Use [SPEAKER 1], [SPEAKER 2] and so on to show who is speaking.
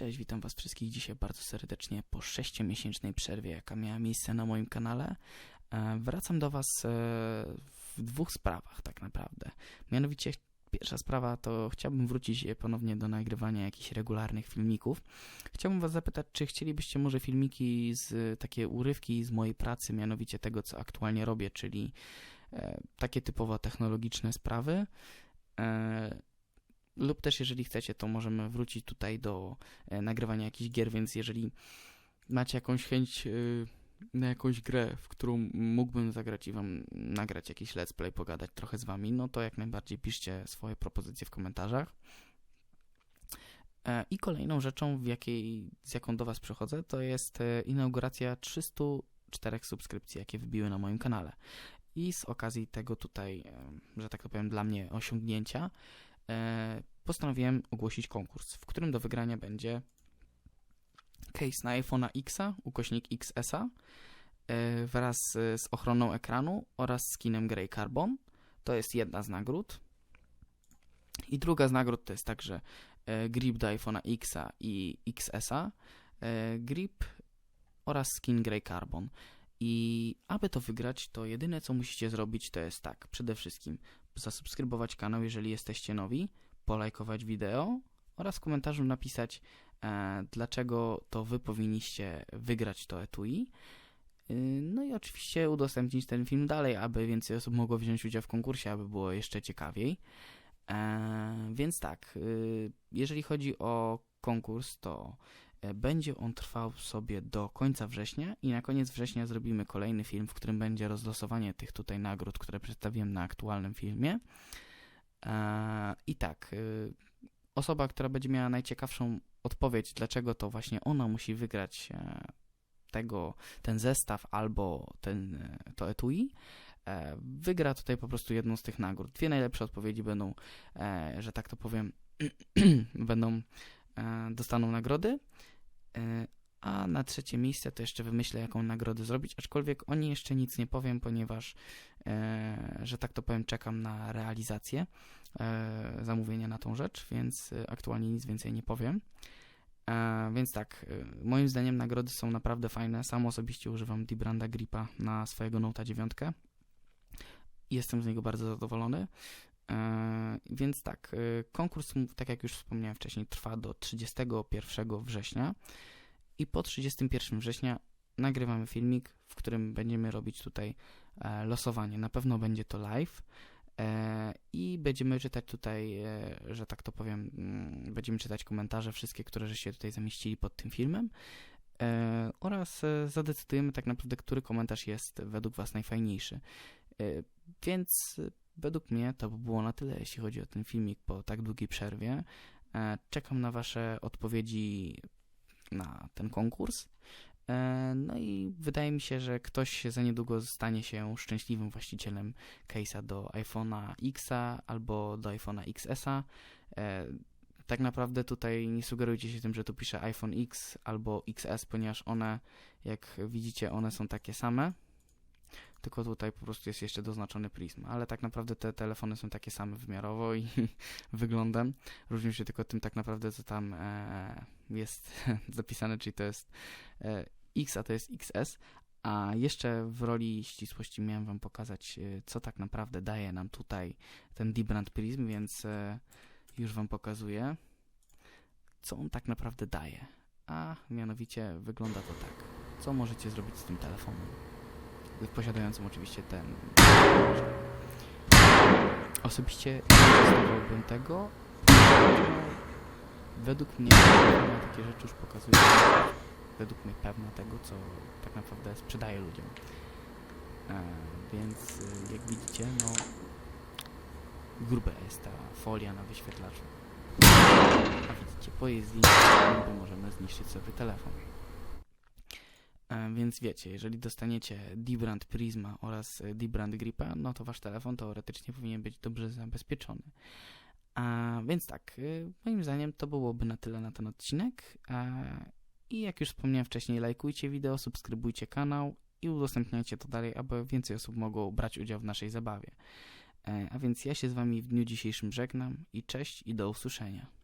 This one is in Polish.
[SPEAKER 1] Cześć, witam Was wszystkich dzisiaj bardzo serdecznie po sześciomiesięcznej przerwie, jaka miała miejsce na moim kanale. E, Wracam do Was e, w dwóch sprawach, tak naprawdę. Mianowicie, pierwsza sprawa to chciałbym wrócić e, ponownie do nagrywania jakichś regularnych filmików. Chciałbym Was zapytać, czy chcielibyście może filmiki z takie urywki z mojej pracy, mianowicie tego, co aktualnie robię, czyli takie typowo technologiczne sprawy. Lub też jeżeli chcecie, to możemy wrócić tutaj do e, nagrywania jakichś gier, więc jeżeli macie jakąś chęć e, na jakąś grę, w którą mógłbym zagrać i wam nagrać jakiś let's play, pogadać trochę z wami, no to jak najbardziej piszcie swoje propozycje w komentarzach. E, I kolejną rzeczą, w jakiej, z jaką do was przychodzę, to jest inauguracja 304 subskrypcji, jakie wybiły na moim kanale. I z okazji tego tutaj, że tak to powiem, dla mnie osiągnięcia, postanowiłem ogłosić konkurs, w którym do wygrania będzie case na iPhone'a X'a, ukośnik XS-a, e, wraz z, z ochroną ekranu oraz skinem Grey Carbon. To jest jedna z nagród. I druga z nagród to jest także e, grip do iPhone'a X'a i XS-a, e, grip oraz skin Grey Carbon. I aby to wygrać, to jedyne co musicie zrobić to jest tak, przede wszystkim zasubskrybować kanał, jeżeli jesteście nowi, polajkować wideo oraz w komentarzu napisać, e, dlaczego to wy powinniście wygrać to etui. Y, No i oczywiście udostępnić ten film dalej, aby więcej osób mogło wziąć udział w konkursie, aby było jeszcze ciekawiej. E, więc tak, y, jeżeli chodzi o konkurs, to e, będzie on trwał sobie do końca września i na koniec września zrobimy kolejny film, w którym będzie rozlosowanie tych tutaj nagród, które przedstawiłem na aktualnym filmie. E, I tak, y, osoba, która będzie miała najciekawszą odpowiedź, dlaczego to właśnie ona musi wygrać e, tego, ten zestaw albo ten, e, to etui, wygra tutaj po prostu jedną z tych nagród. Dwie najlepsze odpowiedzi będą, że tak to powiem, będą, dostaną nagrody, a na trzecie miejsce to jeszcze wymyślę, jaką nagrodę zrobić, aczkolwiek o niej jeszcze nic nie powiem, ponieważ, e, że tak to powiem, czekam na realizację e, zamówienia na tą rzecz, więc e, aktualnie nic więcej nie powiem. E, więc tak, e, moim zdaniem nagrody są naprawdę fajne. Sam osobiście używam Dibranda Gripa na swojego Note 9. Jestem z niego bardzo zadowolony. E, więc tak, konkurs, tak jak już wspomniałem wcześniej, trwa do 31 września. I po 31 września nagrywamy filmik, w którym będziemy robić tutaj e, losowanie. Na pewno będzie to live. E, I będziemy czytać tutaj, e, że tak to powiem, mm, będziemy czytać komentarze wszystkie, które żeście tutaj zamieścili pod tym filmem oraz zadecydujemy tak naprawdę, który komentarz jest według Was najfajniejszy. Więc według mnie to by było na tyle, jeśli chodzi o ten filmik po tak długiej przerwie. Czekam na Wasze odpowiedzi na ten konkurs. E, No i wydaje mi się, że ktoś za niedługo stanie się szczęśliwym właścicielem case'a do iPhone'a X'a albo do iPhone'a XS-a. E, tak naprawdę tutaj nie sugerujcie się tym, że tu pisze iPhone X albo XS, ponieważ one, jak widzicie, one są takie same. Tylko tutaj po prostu jest jeszcze doznaczony Prism, ale tak naprawdę te telefony są takie same wymiarowo i wyglądem. Różnią się tylko tym tak naprawdę, co tam e, jest zapisane, czyli to jest e, X, a to jest XS. A jeszcze w roli ścisłości miałem Wam pokazać, e, co tak naprawdę daje nam tutaj ten Dibrand Prism, więc e, już Wam pokazuję, co on tak naprawdę daje. A mianowicie wygląda to tak. Co możecie zrobić z tym telefonem? Posiadającym oczywiście ten. Osobiście nie tego. Według mnie takie rzeczy już pokazuje według mnie pewna tego, co tak naprawdę sprzedaje ludziom. E, więc y, jak widzicie, no gruba jest ta folia na wyświetlaczu. A widzicie, po jej możemy zniszczyć sobie telefon. E, więc wiecie, jeżeli dostaniecie Dibrand Prisma oraz e, Dibrand Gripa, no to wasz telefon teoretycznie powinien być dobrze zabezpieczony. A, więc tak, y, moim zdaniem to byłoby na tyle na ten odcinek. E, I jak już wspomniałem wcześniej, lajkujcie wideo, subskrybujcie kanał i udostępniajcie to dalej, aby więcej osób mogło brać udział w naszej zabawie. E, A więc ja się z Wami w dniu dzisiejszym żegnam i cześć i do usłyszenia.